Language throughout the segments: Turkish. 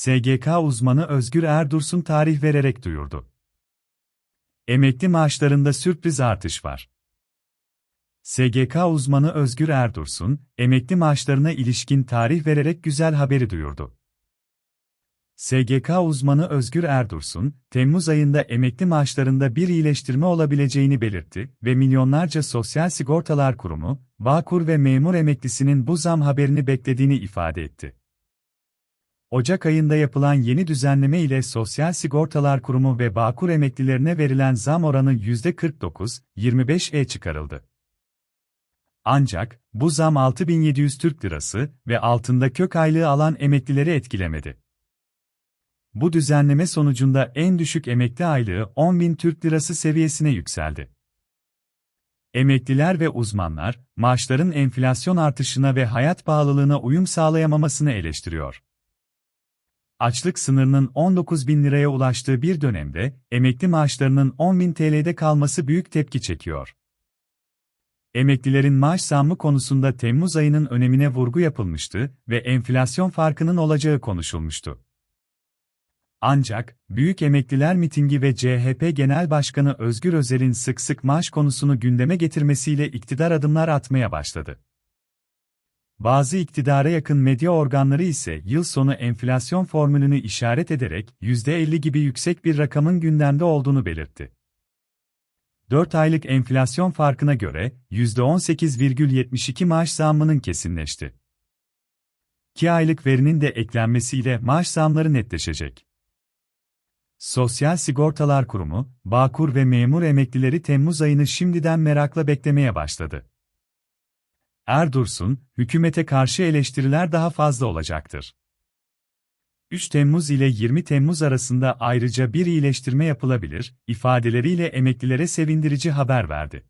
SGK uzmanı Özgür Erdursun tarih vererek duyurdu. Emekli maaşlarında sürpriz artış var. SGK uzmanı Özgür Erdursun, emekli maaşlarına ilişkin tarih vererek güzel haberi duyurdu. SGK uzmanı Özgür Erdursun, Temmuz ayında emekli maaşlarında bir iyileştirme olabileceğini belirtti ve milyonlarca Sosyal Sigortalar Kurumu, Bağkur ve memur emeklisinin bu zam haberini beklediğini ifade etti. Ocak ayında yapılan yeni düzenleme ile Sosyal Sigortalar Kurumu ve Bağkur emeklilerine verilen zam oranı %49-25'e çıkarıldı. Ancak, bu zam 6700 Türk Lirası ve altında kök aylığı alan emeklileri etkilemedi. Bu düzenleme sonucunda en düşük emekli aylığı 10.000 Türk Lirası seviyesine yükseldi. Emekliler ve uzmanlar, maaşların enflasyon artışına ve hayat pahalılığına uyum sağlayamamasını eleştiriyor. Açlık sınırının 19 bin liraya ulaştığı bir dönemde, emekli maaşlarının 10 bin TL'de kalması büyük tepki çekiyor. Emeklilerin maaş zammı konusunda Temmuz ayının önemine vurgu yapılmıştı ve enflasyon farkının olacağı konuşulmuştu. Ancak, Büyük Emekliler Mitingi ve CHP Genel Başkanı Özgür Özel'in sık sık maaş konusunu gündeme getirmesiyle iktidar adımlar atmaya başladı. Bazı iktidara yakın medya organları ise yıl sonu enflasyon formülünü işaret ederek %50 gibi yüksek bir rakamın gündemde olduğunu belirtti. 4 aylık enflasyon farkına göre %18,72 maaş zammının kesinleşti. 2 aylık verinin de eklenmesiyle maaş zamları netleşecek. Sosyal Sigortalar Kurumu, Bağkur ve memur emeklileri Temmuz ayını şimdiden merakla beklemeye başladı. Erdursun, hükümete karşı eleştiriler daha fazla olacaktır. 3 Temmuz ile 20 Temmuz arasında ayrıca bir iyileştirme yapılabilir, ifadeleriyle emeklilere sevindirici haber verdi.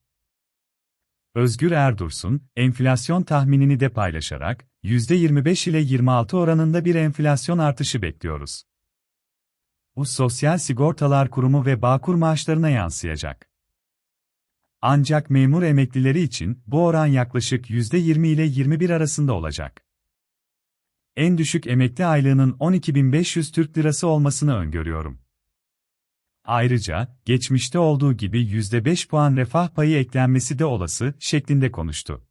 Özgür Erdursun, enflasyon tahminini de paylaşarak, %25 ile 26 oranında bir enflasyon artışı bekliyoruz. Bu Sosyal Sigortalar Kurumu ve Bağkur maaşlarına yansıyacak. Ancak memur emeklileri için bu oran yaklaşık %20 ile 21 arasında olacak. En düşük emekli aylığının 12.500 Türk Lirası olmasını öngörüyorum. Ayrıca, geçmişte olduğu gibi %5 puan refah payı eklenmesi de olası şeklinde konuştu.